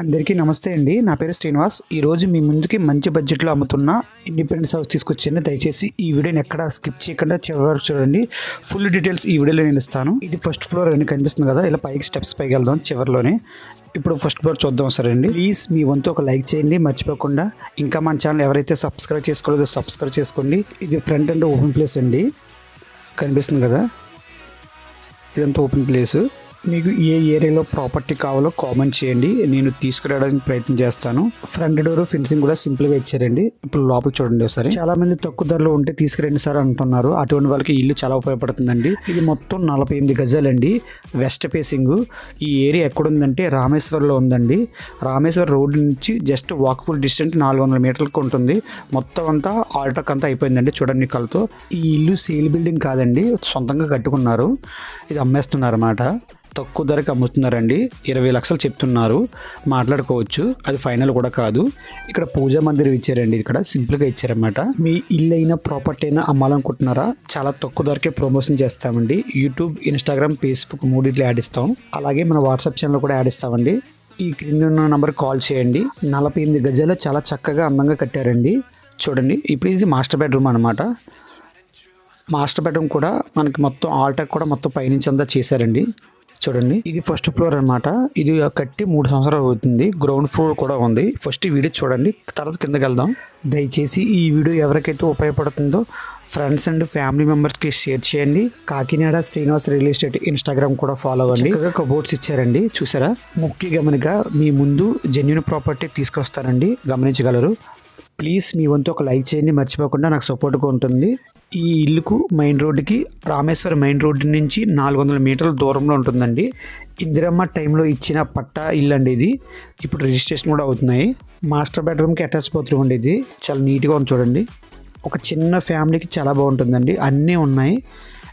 అందరికీ నమస్తే అండి. నా పేరు శ్రీనివాస్. ఈరోజు మీ ముందుకి మంచి బడ్జెట్లో అమ్ముతున్న ఇండిపెండెన్స్ హౌస్ తీసుకొచ్చాను దయచేసి ఈ వీడియోని ఎక్కడ స్కిప్ చేయకుండా చివరి వరకు చూడండి. ఫుల్ డీటెయిల్స్ ఈ వీడియోలో నేను ఇస్తాను. ఇది ఫస్ట్ ఫ్లోర్ అని కనిపిస్తుంది కదా. ఇలా పైకి స్టెప్స్ పైకి వెళ్దాం చివరిలోనే. ఇప్పుడు ఫస్ట్ ఫ్లోర్ చూద్దాం సరే అండి. ప్లీజ్ మీ వంతు ఒక లైక్ చేయండి. మర్చిపోకుండా ఇంకా మన ఛానల్ ఎవరైతే సబ్స్క్రైబ్ చేసుకోలేదో సబ్స్క్రైబ్ చేసుకోండి. ఇది ఫ్రంట్ అండ్ ఓపెన్ ప్లేస్ అండి. కనిపిస్తుంది కదా. ఇదంతా ఓపెన్ ప్లేసు. మీకు ఏ ఏరియాలో ప్రాపర్టీ కావాలో కామెంట్ చేయండి. నేను తీసుకురావడానికి ప్రయత్నం చేస్తాను. ఫ్రంట్ డోర్ ఫెన్సింగ్ కూడా సింపుల్గా ఇచ్చారండి. ఇప్పుడు లోపల చూడండి ఒకసారి. చాలా మంది తక్కువ ధరలో ఉంటే తీసుకురండి సార్ అంటున్నారు. అటువంటి వాళ్ళకి ఇల్లు చాలా ఉపయోగపడుతుందండి. ఇది మొత్తం నలభై ఎనిమిది గజాలండి. వెస్ట్ ఫేసింగ్ ఈ ఏరియా ఎక్కడుందంటే రామేశ్వర్లో ఉందండి. రామేశ్వర్ రోడ్ నుంచి జస్ట్ వాక్ఫుల్ డిస్టెన్స్ నాలుగు వందల మీటర్లకు ఉంటుంది. మొత్తం అంతా ఆల్టక్ అంతా అయిపోయిందండి చూడండి కలతో ఈ ఇల్లు సేల్ బిల్డింగ్ కాదండి. సొంతంగా కట్టుకున్నారు. ఇది అమ్మేస్తున్నారు అన్నమాట తక్కువ ధరకు అమ్ముతున్నారండి. ఇరవై లక్షలు చెప్తున్నారు. మాట్లాడుకోవచ్చు. అది ఫైనల్ కూడా కాదు. ఇక్కడ పూజా మందిరం ఇచ్చారండి ఇక్కడ. సింపుల్గా ఇచ్చారన్నమాట. మీ ఇల్లు అయినా ప్రాపర్టీ అయినా అమ్మాలనుకుంటున్నారా? చాలా తక్కువ ధరకే ప్రమోషన్ చేస్తామండి. యూట్యూబ్ ఇన్స్టాగ్రామ్ ఫేస్బుక్ మూడిట్లో యాడ్ ఇస్తాం. అలాగే మన వాట్సాప్ ఛానల్ కూడా యాడ్ ఇస్తామండి. ఈ క్రింద ఉన్న నంబర్ కాల్ చేయండి. నలభై ఎనిమిది గజాలు చాలా చక్కగా అందంగా కట్టారండి. చూడండి. ఇప్పుడు ఇది మాస్టర్ బెడ్రూమ్ అనమాట మాస్టర్ బెడ్రూమ్ కూడా మనకి మొత్తం ఆల్టాక్ కూడా మొత్తం పైనుంచి అంతా చేశారండి. చూడండి. ఇది ఫస్ట్ ఫ్లోర్ అనమాట ఇది కట్టి మూడు సంవత్సరాలు అవుతుంది. గ్రౌండ్ ఫ్లోర్ కూడా ఉంది. ఫస్ట్ వీడియో చూడండి. తర్వాత కిందకి వెళ్దాం. దయచేసి ఈ వీడియో ఎవరికైతే ఉపయోగపడుతుందో ఫ్రెండ్స్ అండ్ ఫ్యామిలీ మెంబర్స్కి షేర్ చేయండి. Kakinada Srinivas real estate Instagram కూడా ఫాలో అవ్వండి. కబోర్డ్స్ ఇచ్చారండి. చూసారా? ముఖ్య గమనిక మీ ముందు జెన్యున్ ప్రాపర్టీ తీసుకొస్తానండి గమనించగలరు. ప్లీజ్ మీ వంతు ఒక లైక్ చేయండి మర్చిపోకుండా నాకు సపోర్ట్గా ఉంటుంది. ఈ ఇల్లుకు మెయిన్ రోడ్డుకి రామేశ్వరం మెయిన్ రోడ్డు నుంచి నాలుగు వందల మీటర్ల దూరంలో ఉంటుందండి. ఇందిరమ్మ టైంలో ఇచ్చిన పట్టా ఇల్లు అండి ఇది. ఇప్పుడు రిజిస్ట్రేషన్ కూడా అవుతున్నాయి. మాస్టర్ బెడ్రూమ్కి అటాచ్ బాత్రూమ్ అండి ఇది. చాలా నీట్గా ఉంది చూడండి. ఒక చిన్న ఫ్యామిలీకి చాలా బాగుంటుందండి. అన్నీ ఉన్నాయి.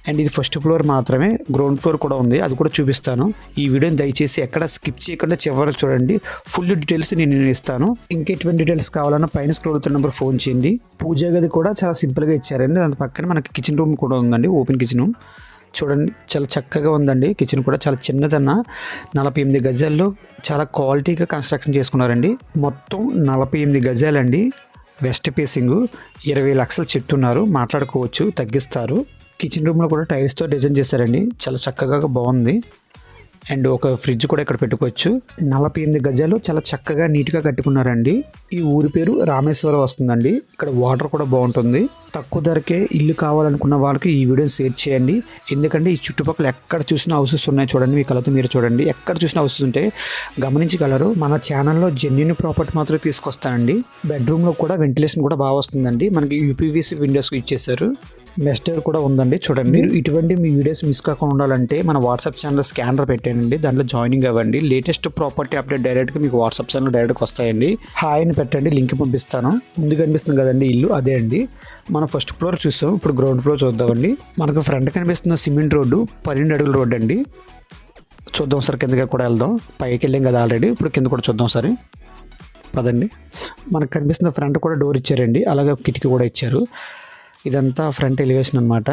అండ్ ఇది ఫస్ట్ ఫ్లోర్ మాత్రమే గ్రౌండ్ ఫ్లోర్ కూడా ఉంది అది కూడా చూపిస్తాను. ఈ వీడియోని దయచేసి ఎక్కడ స్కిప్ చేయకుండా చివరికి చూడండి. ఫుల్ డీటెయిల్స్ నేను ఇస్తాను. ఇస్తాను ఇంకెటువంటి డీటెయిల్స్ కావాలన్నా పైన స్క్రోల్ అవుతున్న నెంబర్ ఫోన్ చేయండి. పూజా గది కూడా చాలా సింపుల్గా ఇచ్చారండి. దాని పక్కన మనకి కిచెన్ రూమ్ కూడా ఉందండి ఓపెన్ కిచెన్ చూడండి చాలా చక్కగా ఉందండి. కిచెన్ కూడా చాలా చిన్నదన్న. నలభై ఎనిమిది గజాల్లో చాలా క్వాలిటీగా కన్స్ట్రక్షన్ చేసుకున్నారండి. మొత్తం నలభై ఎనిమిది గజాలండి. వెస్ట్ ఫేసింగ్ ఇరవై లక్షలు చెప్తున్నారు మాట్లాడుకోవచ్చు తగ్గిస్తారు. కిచెన్ రూమ్లో కూడా టైల్స్తో డిజైన్ చేశారండి. చాలా చక్కగా బాగుంది. అండ్ ఒక ఫ్రిడ్జ్ కూడా ఇక్కడ పెట్టుకోవచ్చు. నలభై ఎనిమిది గజాలు చాలా చక్కగా నీట్గా కట్టుకున్నారండి. ఈ ఊరి పేరు రామేశ్వరం వస్తుందండి. ఇక్కడ వాటర్ కూడా బాగుంటుంది. తక్కువ ధరకే ఇల్లు కావాలనుకున్న వాళ్ళకి ఈ వీడియో షేర్ చేయండి. ఎందుకంటే ఈ చుట్టుపక్కల ఎక్కడ చూసిన హౌసెస్ ఉన్నాయి చూడండి. మీ కళతో మీరు చూడండి. ఎక్కడ చూసిన హౌసెస్ ఉంటే గమనించగలరు. మన ఛానల్లో జెన్యున్ ప్రాపర్టీ మాత్రమే తీసుకొస్తానండి. బెడ్రూమ్లో కూడా వెంటిలేషన్ కూడా బాగా వస్తుందండి. మనకి యూపీవీసీ విండోస్ ఇచ్చేసారు మెస్టర్ కూడా ఉందండి. చూడండి. మీరు ఇటువంటి మీ వీడియోస్ మిస్ కాకుండా ఉండాలంటే మన వాట్సాప్ ఛానల్ స్కానర్ పెట్టండి దాంట్లో జాయినింగ్ అవ్వండి. లేటెస్ట్ ప్రాపర్టీ అప్డేట్ డైరెక్ట్గా మీకు వాట్సాప్ ఛానల్ డైరెక్ట్గా వస్తాయండి. హాయ్ అని పెట్టండి. లింక్ పంపిస్తాను. ముందు కనిపిస్తుంది కదండి ఇల్లు. అదే అండి. మనం ఫస్ట్ ఫ్లోర్ చూస్తాం. ఇప్పుడు గ్రౌండ్ ఫ్లోర్ చూద్దామండి. మనకు ఫ్రంట్ కనిపిస్తున్న సిమెంట్ రోడ్డు పన్నెండు అడుగుల రోడ్డు అండి. చూద్దాం సార్. కిందకి కూడా వెళ్దాం. పైకి వెళ్ళాం కదా ఆల్రెడీ. ఇప్పుడు కింద కూడా చూద్దాం సరే. పదండి. మనకు కనిపిస్తున్న ఫ్రంట్ కూడా డోర్ ఇచ్చారండి. అలాగే కిటికీ కూడా ఇచ్చారు. ఇదంతా ఫ్రంట్ ఎలివేషన్ అనమాట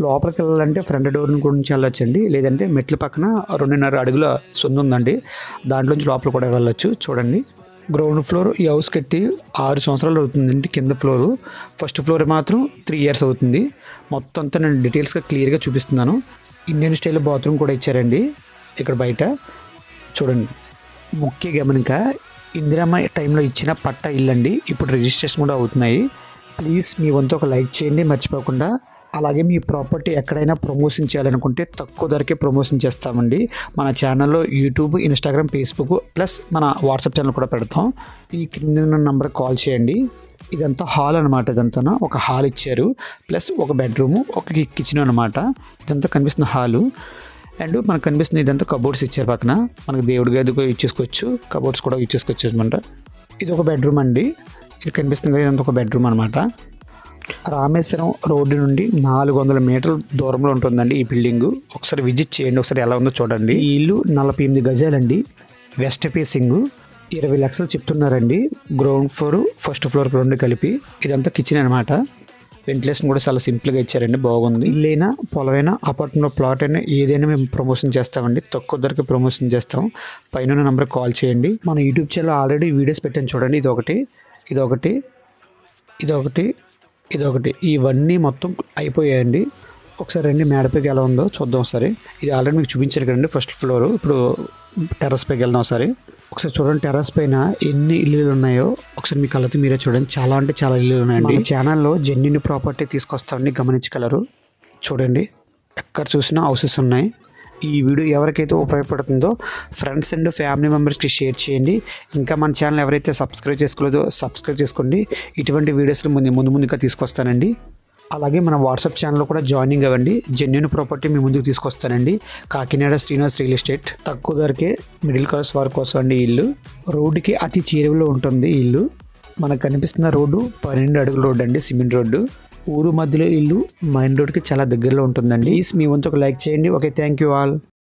లోపలికి వెళ్ళాలంటే ఫ్రంట్ డోర్ గురించి వెళ్ళొచ్చండి. లేదంటే మెట్ల పక్కన రెండున్నర అడుగుల సొంత ఉందండి. దాంట్లోంచి లోపల కూడా వెళ్ళొచ్చు. చూడండి. గ్రౌండ్ ఫ్లోర్ ఈ హౌస్ కట్టి ఆరు సంవత్సరాలు అవుతుందండి కింద ఫ్లోర్. ఫస్ట్ ఫ్లోర్ మాత్రం త్రీ ఇయర్స్ అవుతుంది. మొత్తం అంతా నేను డీటెయిల్స్గా క్లియర్గా చూపిస్తున్నాను. ఇండియన్ స్టైల్ బాత్రూమ్ కూడా ఇచ్చారండి. ఇక్కడ బయట చూడండి. ముఖ్య గమనిక ఇందిరమ్మ టైంలో ఇచ్చిన పట్ట ఇల్లండి. ఇప్పుడు రిజిస్ట్రేషన్ కూడా అవుతున్నాయి. ప్లీజ్ మీ వంతు ఒక లైక్ చేయండి మర్చిపోకుండా. అలాగే మీ ప్రాపర్టీ ఎక్కడైనా ప్రమోషన్ చేయాలనుకుంటే తక్కువ ధరకే ప్రమోషన్ చేస్తామండి. మన ఛానల్లో యూట్యూబ్ ఇన్స్టాగ్రామ్ ఫేస్బుక్ ప్లస్ మన వాట్సాప్ ఛానల్ కూడా పెడతాం. ఈ కింద ఉన్న నంబర్ కాల్ చేయండి. ఇదంతా హాల్ అనమాట ఇదంతా ఒక హాల్ ఇచ్చారు. ప్లస్ ఒక బెడ్రూము ఒక కిచెన్ అనమాట ఇదంతా కనిపిస్తున్న హాలు. అండ్ మనకు కనిపిస్తుంది ఇదంతా కబోర్డ్స్ ఇచ్చారు పక్కన. మనకు దేవుడి గది కూడా ఇచ్చేసుకోవచ్చు కబోర్డ్స్ కూడా ఇచ్చేసుకోవచ్చు అనమాట ఇది ఒక బెడ్రూమ్ అండి. ఇది కనిపిస్తుంది కదా ఒక బెడ్రూమ్ అనమాట రామేశ్వరం రోడ్డు నుండి నాలుగు వందల మీటర్ల దూరంలో ఉంటుందండి ఈ బిల్డింగ్. ఒకసారి విజిట్ చేయండి ఒకసారి ఎలా ఉందో చూడండి. ఈ ఇల్లు నలభై ఎనిమిది గజాలండి. West facing. ఇరవై లక్షలు చెప్తున్నారండి. గ్రౌండ్ ఫ్లోర్ ఫస్ట్ ఫ్లోర్ రెండు కలిపి. ఇదంతా కిచెన్ అనమాట వెంటిలేషన్ కూడా చాలా సింపుల్గా ఇచ్చారండి బాగుంది. ఇల్లైనా పొలమైనా అపార్ట్మెంట్ ప్లాట్ అయినా ఏదైనా మేము ప్రమోషన్ చేస్తామండి. తక్కువ ధరకు ప్రమోషన్ చేస్తాం. పైన నెంబర్కి కాల్ చేయండి. మన యూట్యూబ్ ఛానల్ ఆల్రెడీ వీడియోస్ పెట్టాను చూడండి ఇది ఒకటి ఇది ఒకటి ఇదొకటి ఇదొకటి. ఇవన్నీ మొత్తం అయిపోయాయండి. ఒకసారి అండి మేడపైకి ఎలా ఉందో చూద్దాం ఒకసారి. ఇది ఆల్రెడీ మీకు చూపించారు కదండి ఫస్ట్ ఫ్లోర్. ఇప్పుడు టెర్రస్ పైకి వెళ్దాం ఒకసారి. ఒకసారి చూడండి టెర్రస్ పైన ఎన్ని ఇల్లులు ఉన్నాయో. ఒకసారి మీ కళ్ళతో మీరే చూడండి. చాలా అంటే చాలా ఇల్లులు ఉన్నాయండి. ఛానల్లో జెన్యున్ ప్రాపర్టీ తీసుకొస్తామని గమనించగలరు. చూడండి ఎక్కడ చూసినా హౌసెస్ ఉన్నాయి. ఈ వీడియో ఎవరికైతే ఉపయోగపడుతుందో ఫ్రెండ్స్ అండ్ ఫ్యామిలీ మెంబర్స్కి షేర్ చేయండి. ఇంకా మన ఛానల్ ఎవరైతే సబ్స్క్రైబ్ చేసుకోలేదో సబ్స్క్రైబ్ చేసుకోండి. ఇటువంటి వీడియోస్ని ముందు ముందు ముందుగా తీసుకొస్తానండి. అలాగే మన వాట్సాప్ ఛానల్లో కూడా జాయినింగ్ అవ్వండి. జెన్యున్ ప్రాపర్టీ మీ ముందుకు తీసుకొస్తానండి. కాకినాడ శ్రీనివాస్ రియల్ ఎస్టేట్ తక్కువ ధరకే మిడిల్ క్లాస్ వారి కోసం అండి ఇల్లు. రోడ్డుకి అతి చేరువలో ఉంటుంది ఇల్లు. మనకు కనిపిస్తున్న రోడ్డు పన్నెండు అడుగుల రోడ్డు అండి సిమెంట్ రోడ్డు. ఊరు మధ్యలో ఇల్లు మైన్ రోడ్కి చాలా దగ్గరలో ఉంటుందండి. ప్లీజ్ మీ వంతు ఒక లైక్ చేయండి. Okay thank you all